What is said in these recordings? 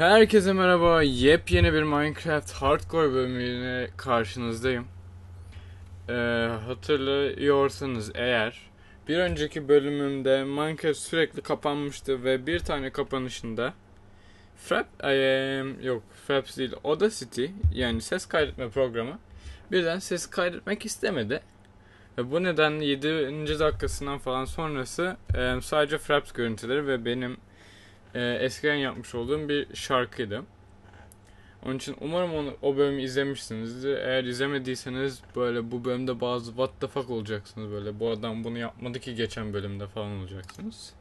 Herkese merhaba. Yepyeni bir Minecraft Hardcore bölümüne karşınızdayım. Ee, hatırlıyorsanız eğer bir önceki bölümümde Minecraft sürekli kapanmıştı ve bir tane kapanışında Frap, eee, yok Fraps değil Audacity yani ses kaydetme programı birden ses kaydetmek istemedi. Ve bu nedenle 7. dakikasından falan sonrası eee, sadece Fraps görüntüleri ve benim e, eskiden yapmış olduğum bir şarkıydı. Onun için umarım onu, o bölümü izlemişsinizdir. Eğer izlemediyseniz böyle bu bölümde bazı what the fuck olacaksınız böyle. Bu adam bunu yapmadı ki geçen bölümde falan olacaksınız.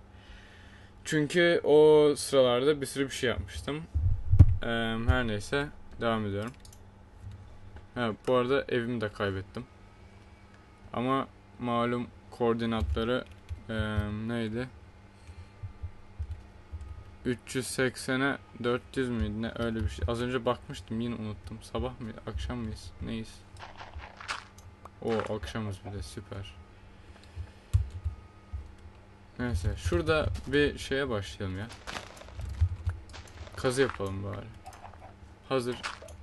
Çünkü o sıralarda bir sürü bir şey yapmıştım. E, her neyse devam ediyorum. Ha, bu arada evimi de kaybettim. Ama malum koordinatları e, neydi? 380'e 400 müydü ne öyle bir şey. Az önce bakmıştım yine unuttum. Sabah mı akşam mıyız? Neyiz? O akşamız bir de süper. Neyse şurada bir şeye başlayalım ya. Kazı yapalım bari. Hazır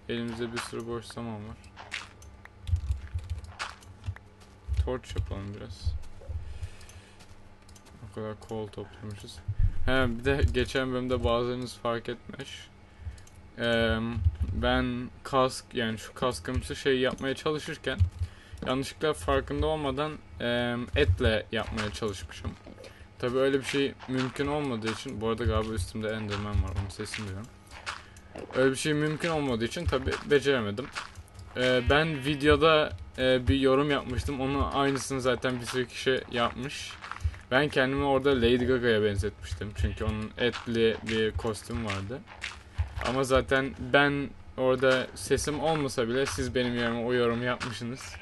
elimizde bir sürü boş zaman var. Torch yapalım biraz. O kadar kol toplamışız. He bir de geçen bölümde bazılarınız fark etmiş. Ee, ben kask yani şu kaskımsı şeyi yapmaya çalışırken yanlışlıkla farkında olmadan e, etle yapmaya çalışmışım. Tabi öyle bir şey mümkün olmadığı için bu arada galiba üstümde Enderman var onun sesini duyuyorum. Öyle bir şey mümkün olmadığı için tabi beceremedim. Ee, ben videoda e, bir yorum yapmıştım. Onun aynısını zaten bir sürü kişi yapmış. Ben kendimi orada Lady Gaga'ya benzetmiştim. Çünkü onun etli bir kostüm vardı. Ama zaten ben orada sesim olmasa bile siz benim yerime o yorumu yapmışsınız.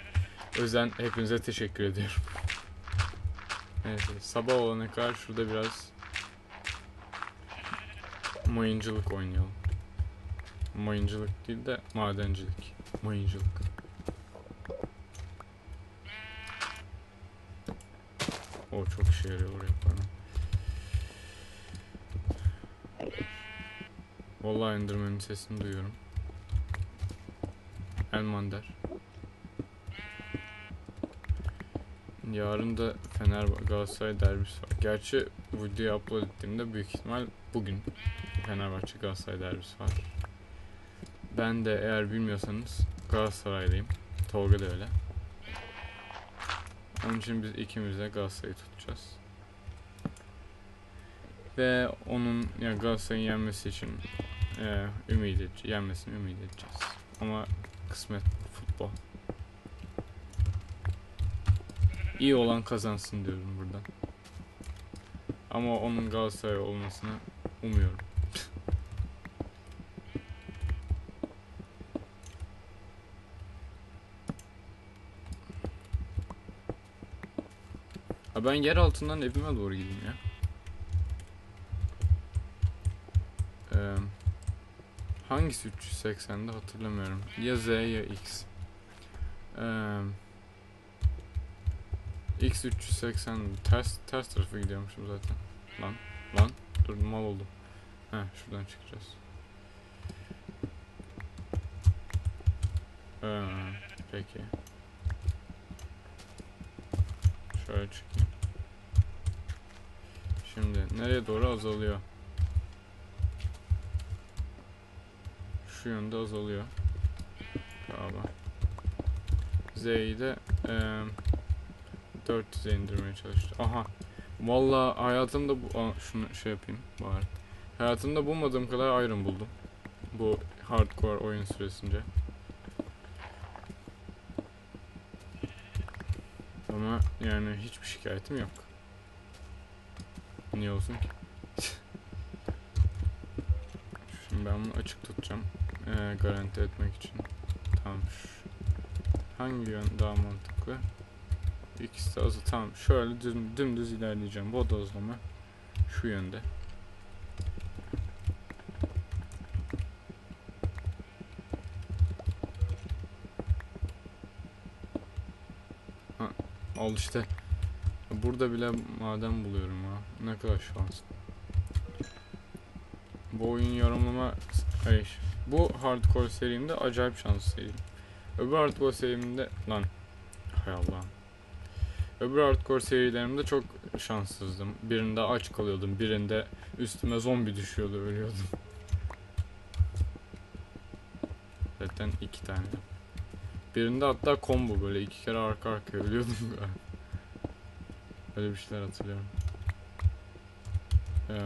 O yüzden hepinize teşekkür ediyorum. Neyse sabah olana kadar şurada biraz mayıncılık oynayalım. Mayıncılık değil de madencilik. Mayıncılık. O çok işe yarıyor oraya falan. Vallahi Enderman'in sesini duyuyorum. Elmander. Yarın da Fener Galatasaray derbisi var. Gerçi videoyu upload ettiğimde büyük ihtimal bugün Fenerbahçe Galatasaray derbisi var. Ben de eğer bilmiyorsanız Galatasaraylıyım. Tolga da öyle. Onun için biz ikimiz de Galatasaray'ı tutacağız. Ve onun yani Galatasaray'ın yenmesi için e, ümit edeceğiz. Yenmesini ümit edeceğiz. Ama kısmet futbol. İyi olan kazansın diyorum buradan. Ama onun Galatasaray olmasını umuyorum. Ben yer altından evime doğru gideyim ya. Ee, hangisi 380'de hatırlamıyorum. Ya Z ya X. Ee, X 380 ters ters tarafa gidiyormuşum zaten. Lan lan dur mal oldum. He şuradan çıkacağız. Ee, peki. Şöyle çıkayım. Nereye doğru azalıyor? Şu yönde azalıyor. Galiba. Z'yi de e, 400'e indirmeye çalıştı. Aha. Vallahi hayatımda bu şunu şey yapayım bari. Hayatımda bulmadığım kadar iron buldum. Bu hardcore oyun süresince. Ama yani hiçbir şikayetim yok. Niye olsun ki? Şimdi ben bunu açık tutacağım. Ee, garanti etmek için. Tamam. Hangi yön daha mantıklı? İkisi de azı. Tamam. Şöyle düm, dümdüz ilerleyeceğim. Bodozlama. Şu yönde. Al işte. Burada bile maden buluyorum ha. Ne kadar şans. Bu oyun yorumlama hayır. Bu hardcore serimde acayip şanslıyım. Öbür hardcore serimde lan hay Allah. Öbür hardcore serilerimde çok şanssızdım. Birinde aç kalıyordum, birinde üstüme zombi düşüyordu, ölüyordum. Zaten iki tane. Birinde hatta combo böyle iki kere arka arkaya ölüyordum galiba. Öyle bir şeyler hatırlıyorum. Eee,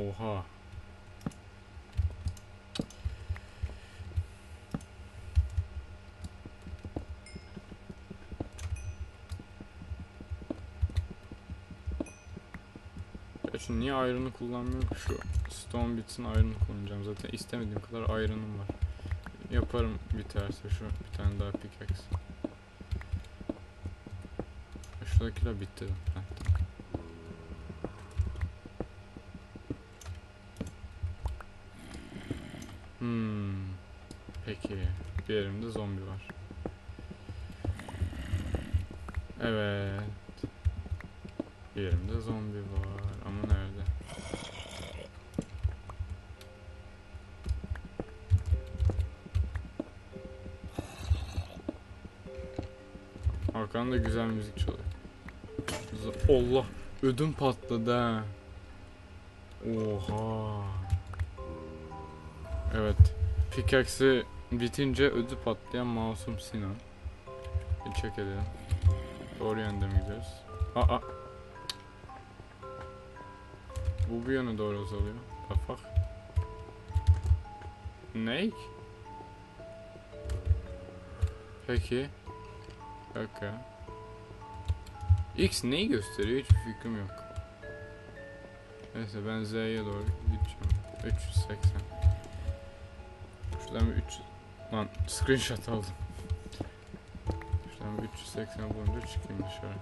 oha. Şu niye ayrını kullanmıyorum? Şu stone bitsin ayrını kullanacağım. Zaten istemediğim kadar ayrınım var. Yaparım biterse şu bir tane daha pickaxe. Şuradakiler bitti. Heh, Hmm. Peki. Bir yerimde zombi var. Evet. Bir yerimde zombi var. Ama nerede? Arkanda güzel müzik çalıyor. Allah ödüm patladı ha. Oha. Evet. Pickaxe bitince ödü patlayan masum Sinan. Bir check edelim. Doğru yönde mi gidiyoruz? Aa. Bu bir yöne doğru uzalıyor. The fuck? Ne? Peki. Dakika. X neyi gösteriyor? Hiçbir fikrim yok. Neyse ben Z'ye doğru gideceğim. 380. Bir 3 lan screenshot aldım. Bir 380 bulunca çıkayım dışarı.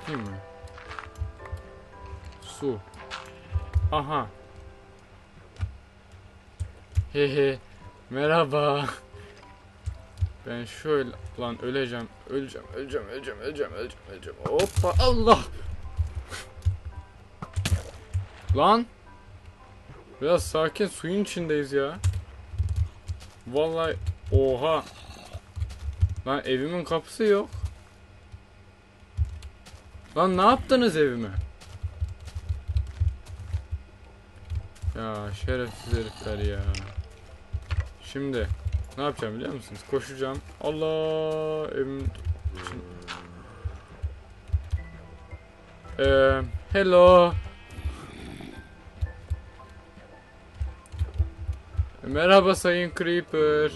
Çıkayım mı? Su. Aha. Hehe. Merhaba. Ben şöyle lan öleceğim, öleceğim, öleceğim, öleceğim, öleceğim, öleceğim, öleceğim. Hoppa Allah. Lan. Biraz sakin suyun içindeyiz ya. Vallahi oha. Lan evimin kapısı yok. Lan ne yaptınız evime? Ya şerefsiz herifler ya. Şimdi ne yapacağım biliyor musunuz? Koşacağım. Allah evim için. Eee hello. Merhaba Sayın Creeper.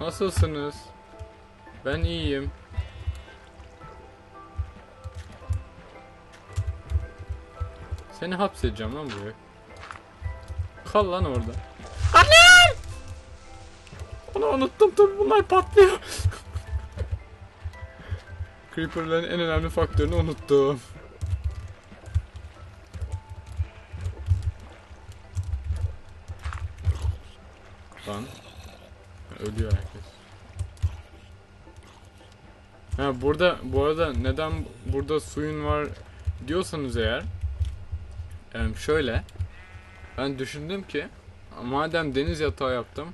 Nasılsınız? Ben iyiyim. Seni hapsedeceğim lan buraya. Kal lan orada. Annem! Onu unuttum tabii bunlar patlıyor. Creeper'ların en önemli faktörünü unuttum. Lan. Ölüyor herkes. Ha burada bu arada neden burada suyun var diyorsanız eğer şöyle ben düşündüm ki madem deniz yatağı yaptım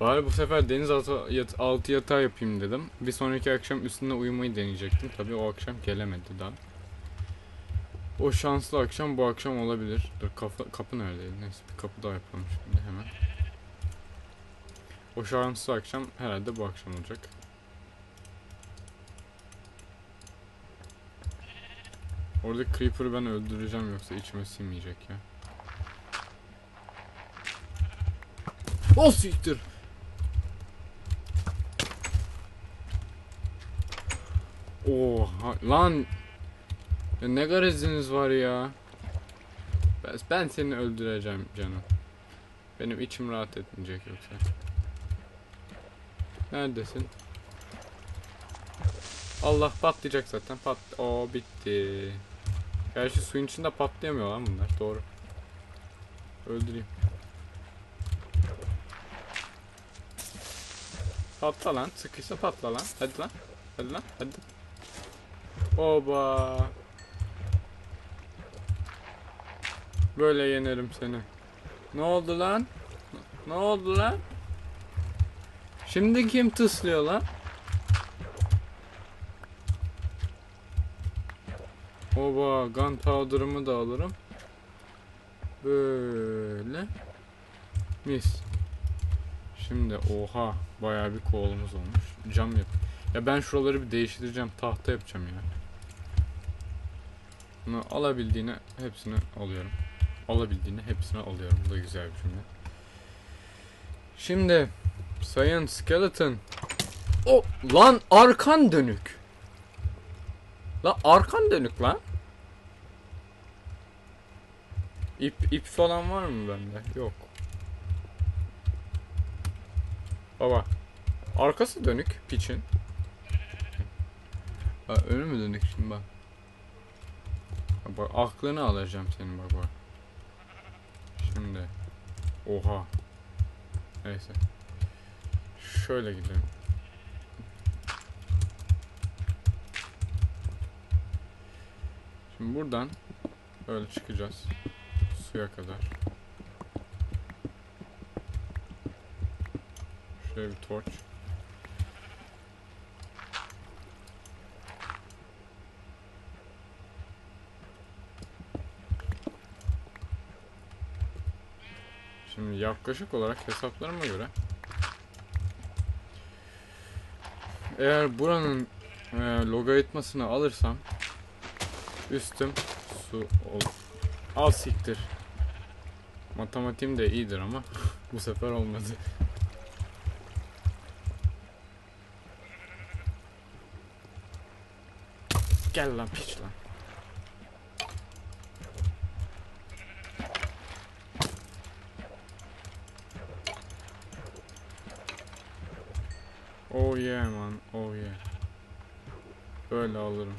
bari bu sefer deniz altı, yat, altı yatağı yapayım dedim. Bir sonraki akşam üstünde uyumayı deneyecektim. Tabii o akşam gelemedi daha. O şanslı akşam bu akşam olabilir. Dur kapı, kapı neredeydi? Neyse bir kapı daha yapalım şimdi hemen. O şanslı akşam herhalde bu akşam olacak. Orada Creeper'ı ben öldüreceğim yoksa içime sinmeyecek ya. O siktir. Oha lan. Ya ne gareziniz var ya. Ben, ben seni öldüreceğim canım. Benim içim rahat etmeyecek yoksa. Neredesin? Allah patlayacak zaten. Pat o bitti. Gerçi suyun içinde patlayamıyor lan bunlar. Doğru. Öldüreyim. Patla lan. Sıkıysa patla lan. Hadi lan. Hadi lan. Hadi. Oba. Böyle yenerim seni. Ne oldu lan? Ne oldu lan? Şimdi kim tıslıyor lan? Oba gunpowder'ımı da alırım. Böyle. Mis. Şimdi oha bayağı bir kolumuz olmuş. Cam yap. Ya ben şuraları bir değiştireceğim. Tahta yapacağım ya. Bunu alabildiğine hepsini alıyorum. Alabildiğine hepsini alıyorum. Bu da güzel bir cümle. Şimdi Sayın Skeleton. O lan arkan dönük. Lan arkan dönük lan. İp ip falan var mı bende? Yok. Baba. Arkası dönük piçin. Ha, önü mü dönük şimdi bak. Bak aklını alacağım senin bak bak. Şimdi. Oha. Neyse. Şöyle gidelim. Şimdi buradan böyle çıkacağız. Suya kadar. Şöyle bir torç. Şimdi yaklaşık olarak hesaplarıma göre eğer buranın e, logaritmasını alırsam üstüm su olur. Al siktir. Matematiğim de iyidir ama bu sefer olmadı. Gel lan piç lan. Oh yeah man, oh yeah. Böyle alırım.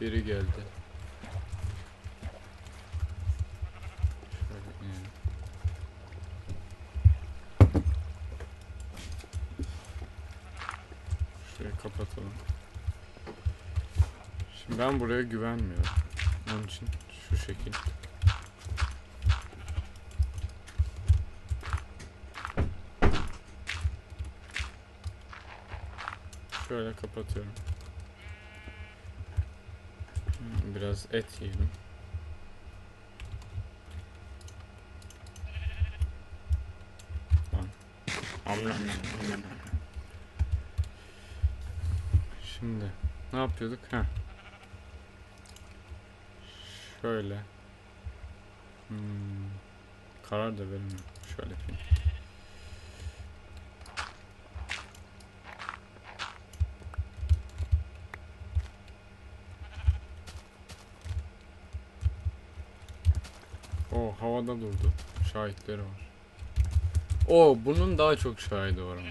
Biri geldi. Şöyle kapatalım. Şimdi ben buraya güvenmiyorum. Onun için şu şekil. Şöyle kapatıyorum. Hmm, Biraz et yiyelim. Şimdi ne yapıyorduk? Ha. Şöyle. Hmm. Karar da veremiyorum. Şöyle yapayım. O havada durdu. Şahitleri var. O bunun daha çok şahidi var ama.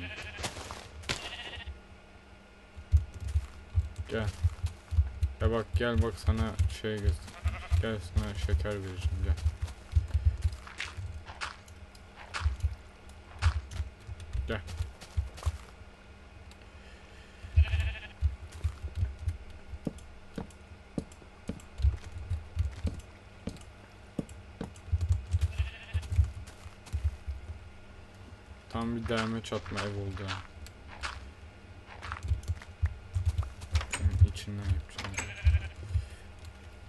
Gel. Ya bak gel bak sana şey göster. Gel sana şeker vereceğim gel. Gel. Tam bir derme çatma ev oldu ha. Şunun yapacağım.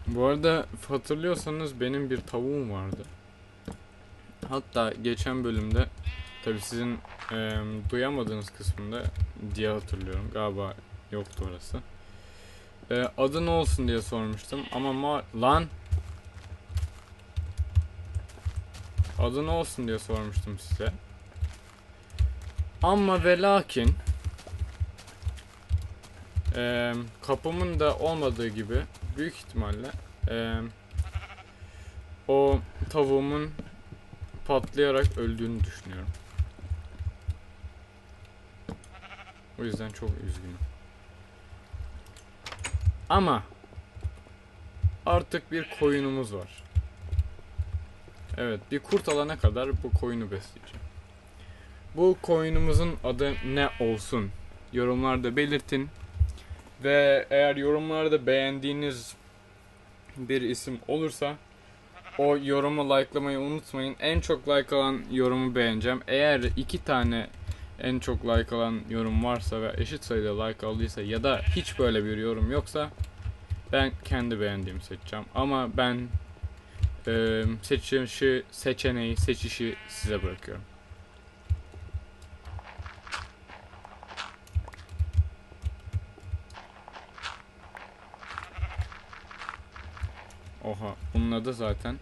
Bu arada hatırlıyorsanız benim bir tavuğum vardı. Hatta geçen bölümde tabi sizin eee, duyamadığınız kısmında diye hatırlıyorum. Galiba yoktu orası. Eee, adı ne olsun diye sormuştum ama ma- lan adı ne olsun diye sormuştum size. Ama ve lakin eee, kapımın da olmadığı gibi büyük ihtimalle eee, o tavuğumun patlayarak öldüğünü düşünüyorum. O yüzden çok üzgünüm. Ama artık bir koyunumuz var. Evet, bir kurt alana kadar bu koyunu besleyeceğim. Bu koyunumuzun adı ne olsun? Yorumlarda belirtin. Ve eğer yorumlarda beğendiğiniz bir isim olursa o yorumu likelamayı unutmayın. En çok like alan yorumu beğeneceğim. Eğer iki tane en çok like alan yorum varsa ve eşit sayıda like aldıysa ya da hiç böyle bir yorum yoksa ben kendi beğendiğimi seçeceğim. Ama ben e, seçişi, seçeneği, seçişi size bırakıyorum. Oha, bunun adı zaten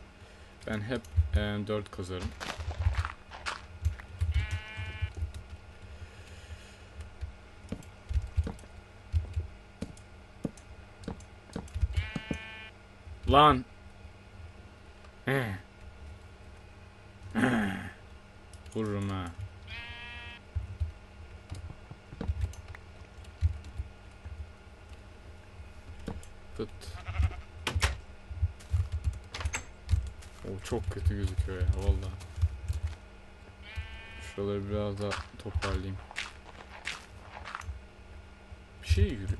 ben hep e, 4 kazarım. Lan. Vururum ha. Pıt. O çok kötü gözüküyor ya valla. Şuraları biraz daha toparlayayım. Bir şey yürü.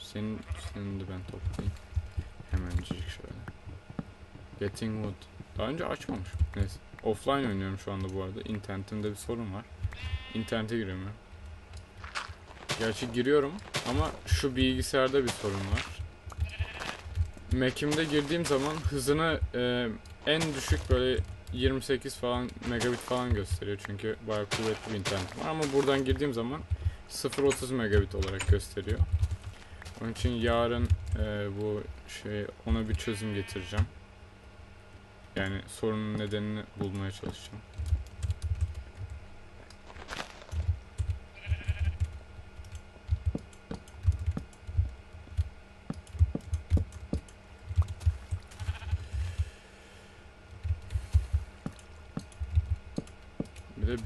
Senin, senin de ben toplayayım. Hemencik şöyle. Getting wood. Daha önce açmamışım. Neyse. Offline oynuyorum şu anda bu arada. İnternetimde bir sorun var. İnternete giremiyorum. Gerçi giriyorum ama şu bilgisayarda bir sorun var. Mac'imde girdiğim zaman hızını e, en düşük böyle 28 falan megabit falan gösteriyor çünkü bayağı kuvvetli bir internetim var ama buradan girdiğim zaman 0.30 megabit olarak gösteriyor. Onun için yarın e, bu şey ona bir çözüm getireceğim. Yani sorunun nedenini bulmaya çalışacağım.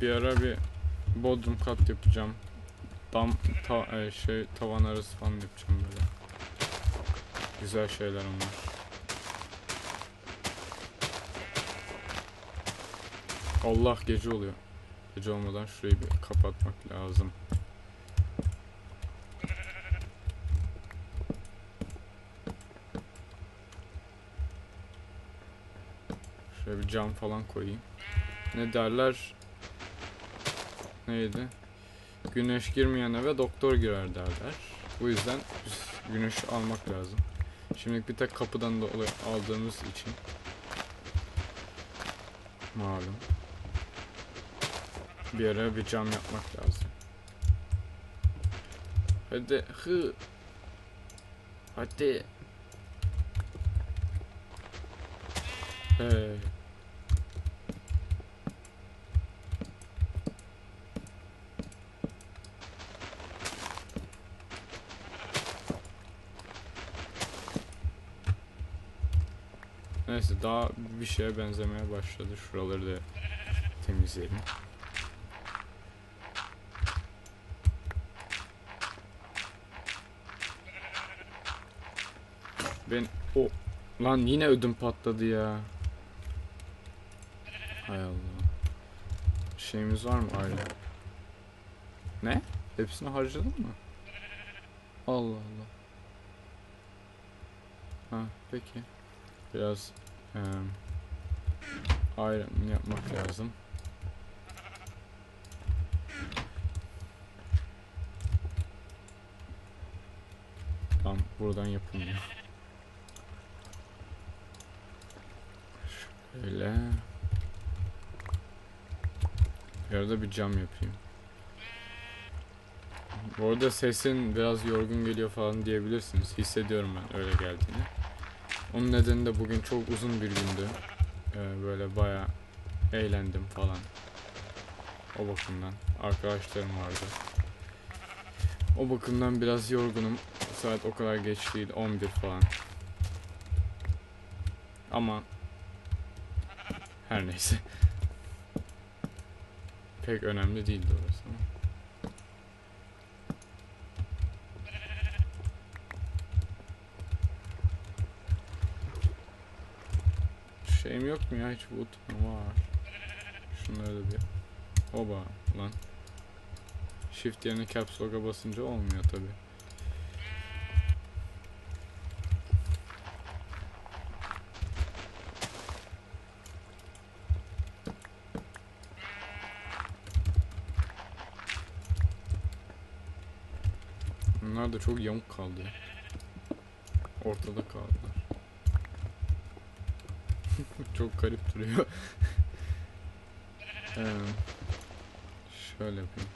Bir ara bir bodrum kat yapacağım. Dam ta, e, şey tavan arası falan yapacağım böyle. Güzel şeyler onlar. Allah gece oluyor. Gece olmadan şurayı bir kapatmak lazım. Şöyle bir cam falan koyayım. Ne derler? Neydi? Güneş girmeyen eve doktor girer derler. Bu yüzden güneş almak lazım. Şimdilik bir tek kapıdan da aldığımız için malum. Bir ara bir cam yapmak lazım. Hadi hı. Hadi. Hey. Neyse daha bir şeye benzemeye başladı. Şuraları da temizleyelim. Ben o lan yine ödüm patladı ya. Hay Allah. Şeyimiz var mı ayrı? Ne? Hepsini harcadın mı? Allah Allah. Ha peki. Biraz eee ayrım yapmak lazım. Tam buradan yapılmıyor. Şöyle. Bir arada bir cam yapayım. Bu arada sesin biraz yorgun geliyor falan diyebilirsiniz. Hissediyorum ben öyle geldiğini. Onun nedeni de bugün çok uzun bir gündü. Ee, böyle baya eğlendim falan. O bakımdan. Arkadaşlarım vardı. O bakımdan biraz yorgunum. Saat o kadar geç değil. 11 falan. Ama Her neyse. Pek önemli değildi orası ama. Şeyim yok mu ya hiç wood mu var? Şunları da bir... Oba lan. Shift yerine caps lock'a basınca olmuyor tabi. Bunlar da çok yamuk kaldı. Ortada kaldılar. Çok garip duruyor. Ee, şöyle yapayım.